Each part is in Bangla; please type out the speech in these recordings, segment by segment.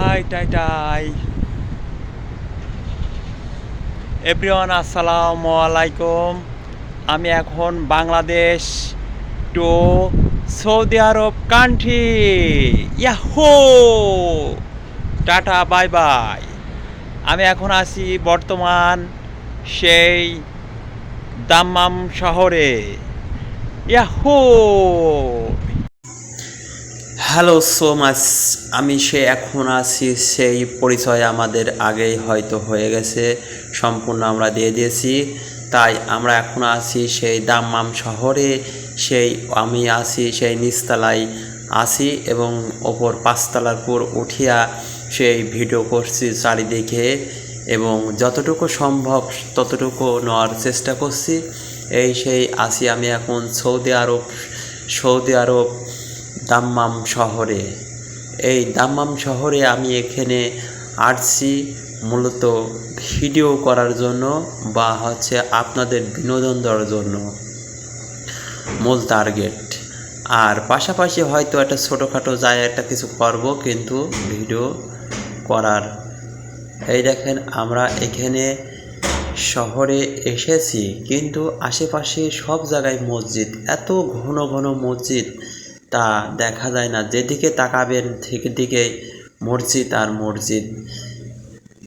হাই, টাই টাই। এভরিওয়ান আসসালামু আলাইকুম। আমি এখন Bangladesh to Saudi Arab country yahoo tata bye bye আমি এখন আছি বর্তমান সেই দাম্মাম শহরে। ইয়াহো হ্যালো সো মাচ আমি সে এখন আছি, সেই পরিচয় আমাদের আগেই হয়তো হয়ে গেছে, সম্পূর্ণ আমরা দিয়ে দিয়েছি। তাই আমরা এখন আছি সেই দাম্মাম শহরে, সেই আমি আছি, সেই নিচতলায় আছি এবং ওপর পাঁচতলার পর উঠিয়া সেই ভিডিও করছি চারিদিকে এবং যতটুকু সম্ভব ততটুকু নেওয়ার চেষ্টা করছি। এই সেই আছি আমি এখন Saudi Arab Saudi Arab Dammam শহরে। এই দাম্মাম শহরে আমি এখানে আসছি মূলত ভিডিও করার জন্য বা হচ্ছে আপনাদের বিনোদন দেওয়ার জন্য। মূল টার্গেট আর পাশাপাশি হয়তো একটা ছোটোখাটো যায় একটা কিছু করব কিন্তু ভিডিও করার। এই দেখেন, আমরা এখানে শহরে এসেছি কিন্তু আশেপাশে সব জায়গায় মসজিদ, এত ঘন ঘন মসজিদ। তা দেখা যায় না। যেদিকে তাকাবেন দিকে মসজিদ আর মসজিদ।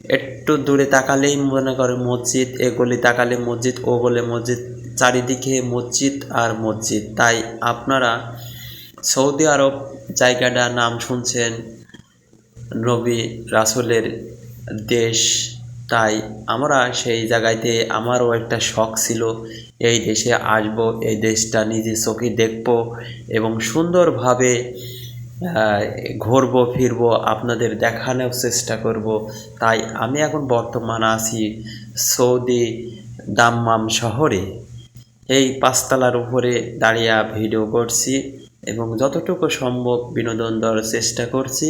একটু দূরে তাকালেই মনে করে মসজিদ, এ গলি তাকালে মসজিদ, ও গলে মসজিদ, চারিদিকে মসজিদ আর মসজিদ। তাই আপনারা সৌদি আরব জায়গাটার নাম শুনছেন নবী রাসুলের দেশ। তাই আমরা সেই জায়গাতে আমারও একটা শখ ছিল, এই দেশে আসব, এই দেশটা নিজে চোখে দেখব এবং সুন্দরভাবে ঘুরবো, ফিরবো, আপনাদের দেখানোর চেষ্টা করব। তাই আমি এখন বর্তমান আছি সৌদি দাম্মাম শহরে। এই পাঁচতলার উপরে দাঁড়িয়ে ভিডিও করছি এবং যতটুকু সম্ভব বিনোদন দেওয়ার চেষ্টা করছি।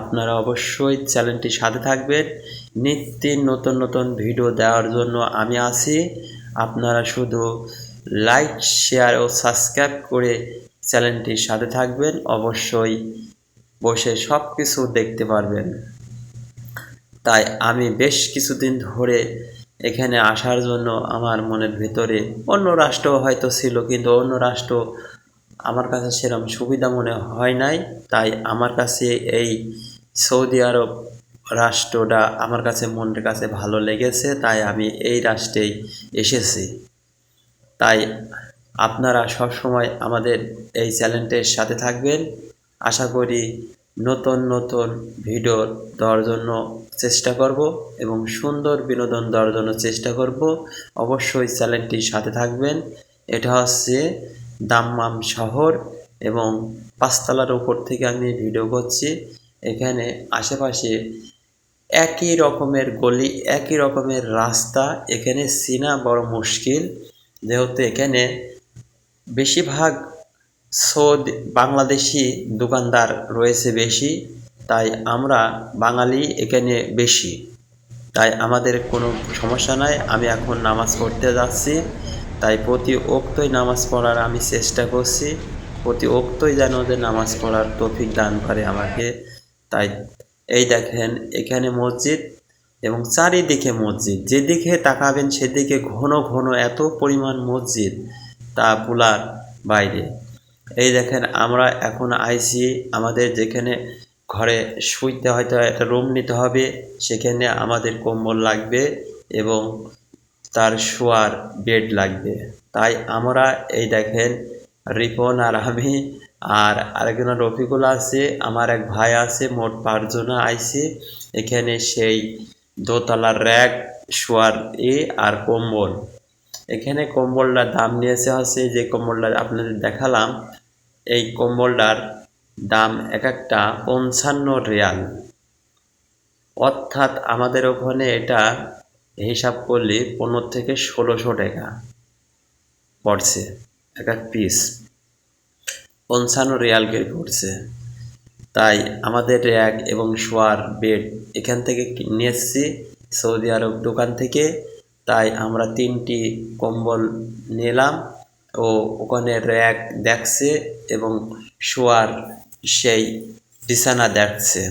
আপনারা অবশ্যই চ্যানেলটি সাথে থাকবেন। নিত্য নতুন নতুন ভিডিও দেওয়ার জন্য আমি আছি। আপনারা শুধু লাইক শেয়ার ও সাবস্ক্রাইব করে চ্যানেলটির সাথে থাকবেন। অবশ্যই বসে সব কিছু দেখতে পারবেন। তাই আমি বেশ কিছুদিন ধরে এখানে আসার জন্য আমার মনের ভেতরে অন্য রাষ্ট্র হয়তো ছিল, কিন্তু অন্য রাষ্ট্র আমার কাছে সেরকম সুবিধা মনে হয় নাই। তাই আমার কাছে এই সৌদি আরব রাষ্ট্রটা আমার কাছে মনের কাছে ভালো লেগেছে, তাই আমি এই রাষ্ট্রেই এসেছি। তাই আপনারা সব সময় আমাদের এই চ্যানেলটির সাথে থাকবেন। আশা করি নতুন নতুন ভিডিও দেওয়ার জন্য চেষ্টা করব এবং সুন্দর বিনোদন দেওয়ার জন্য চেষ্টা করব। অবশ্যই চ্যানেলটির সাথে থাকবেন। এটা হচ্ছে দাম্মাম শহর এবং পাঁচতলার ওপর থেকে আমি ভিডিও করছি। এখানে আশেপাশে একই রকমের গলি, একই রকমের রাস্তা। এখানে চেনা বড় মুশকিল। যেহেতু এখানে বেশিরভাগ সৌদ বাংলাদেশি দোকানদার রয়েছে বেশি, তাই আমরা বাঙালি এখানে বেশি। তাই আমাদের কোনো সমস্যা নাই। আমি এখন নামাজ পড়তে যাচ্ছি। তাই প্রতি ওক্তই নামাজ পড়ার আমি চেষ্টা করছি। প্রতি ওক্তই যেন যে নামাজ পড়ার তৌফিক দান করে আমাকে। তাই এই দেখেন, এখানে মসজিদ এবং চারিদিকে মসজিদ। যেদিকে তাকাবেন সেদিকে ঘন ঘন এত পরিমাণ মসজিদ তা বলার বাইরে। এই দেখেন, আমরা এখন আইসি, আমাদের যেখানে ঘরে শুইতে হয়তো একটা রুম নিতে হবে, সেখানে আমাদের কম্বল লাগবে এবং তার শোয়ার বেড লাগবে। তাই আমরা এই দেখেন রিপন আর আমি আর আরেকজন রফিকুল আছে, আমার এক ভাই আছে, মোট পাঁচজনা আইসি এখানে সেই দোতলার র্যাক শোয়ার এ আর কম্বল। এখানে কম্বলটার দাম নিয়েছে হচ্ছে, যে কম্বলটা আপনাদের দেখালাম, এই কম্বলটার দাম এক একটা পঞ্চান্ন রিয়াল। অর্থাৎ আমাদের ওখানে এটা হিসাব করলে পনেরো থেকে ষোলোশো টাকা পড়ছে এক এক পিস পঞ্চান্ন রিয়াল করে পড়ছে। তাই আমাদের র্যাক এবং শোয়ার বেড এখান থেকে নিয়ে এসেছি, সৌদি আরব দোকান থেকে। তাই আমরা তিনটি কম্বল নিলাম ও ওখানে র্যাক দেখছে এবং শোয়ার সেই বিছানা দেখছে।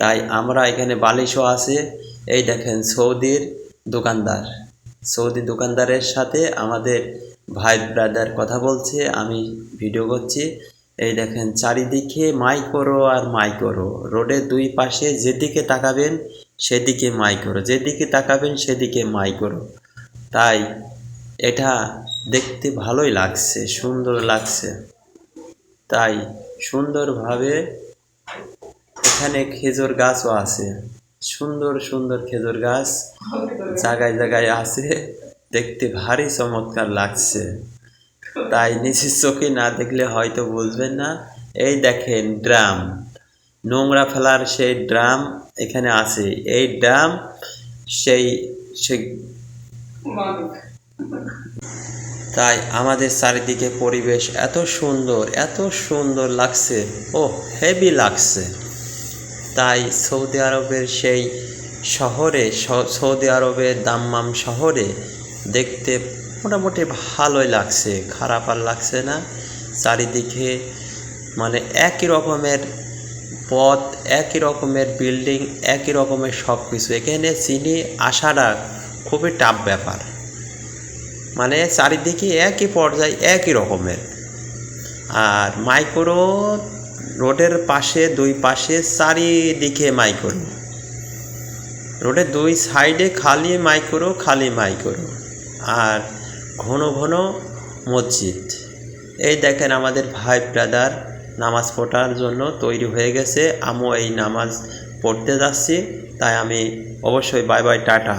তাই আমরা এখানে বালিশও আছে এই দেখেন সৌদির দোকানদার। সৌদি দোকানদারের সাথে আমাদের ভাই ব্রাদার কথা বলছে, আমি ভিডিও করছি। এই দেখেন চারিদিকে মাই করো আর মাই করো রোডের দুই পাশে যেদিকে তাকাবেন, সেদিকে মাই করো যেদিকে তাকাবেন, সেদিকে মাই করো তাই এটা দেখতে ভালোই লাগছে, সুন্দর লাগছে। তাই সুন্দরভাবে এখানে খেজুর গাছও আছে। সুন্দর সুন্দর খেজুর গাছ জায়গায় জায়গায় আছে। দেখতে ভারী চমৎকার লাগছে। তাই নিজের চোখে না দেখলে হয়তো বুঝবেন না। এই দেখেন ড্রাম। নোংরা ফেলার সেই ড্রাম এখানে আছে। এই ড্রাম সেই সেই তাই আমাদের চারিদিকে পরিবেশ এত সুন্দর এত সুন্দর লাগছে। ও হেভি লাগছে। তাই সৌদি আরবের সেই শহরে সৌদি আরবের দাম্মাম শহরে দেখতে মোটামুটি ভালোই লাগছে, খারাপ আর লাগছে না। চারিদিকে মানে একই রকমের পথ, একই রকমের বিল্ডিং, একই রকমের সব কিছু এখানে চিনি আসাটা খুবই টাফ ব্যাপার। মানে চারিদিকে একই পর্যায়ে একই রকমের। আর মাইক্রো রোডের পাশে, দুই পাশে চারিদিকে মাইক্রো রোডের দুই সাইডে খালি মাইক্রো খালি মাইক্রো আর ঘন ঘন মসজিদ। এই দেখেন আমাদের ভাই ব্রাদার নামাজ পড়ার জন্য তৈরি হয়ে গেছে। আমিও এই নামাজ পড়তে যাচ্ছি, তাই আমি অবশ্যই বাই বাই, টাটা।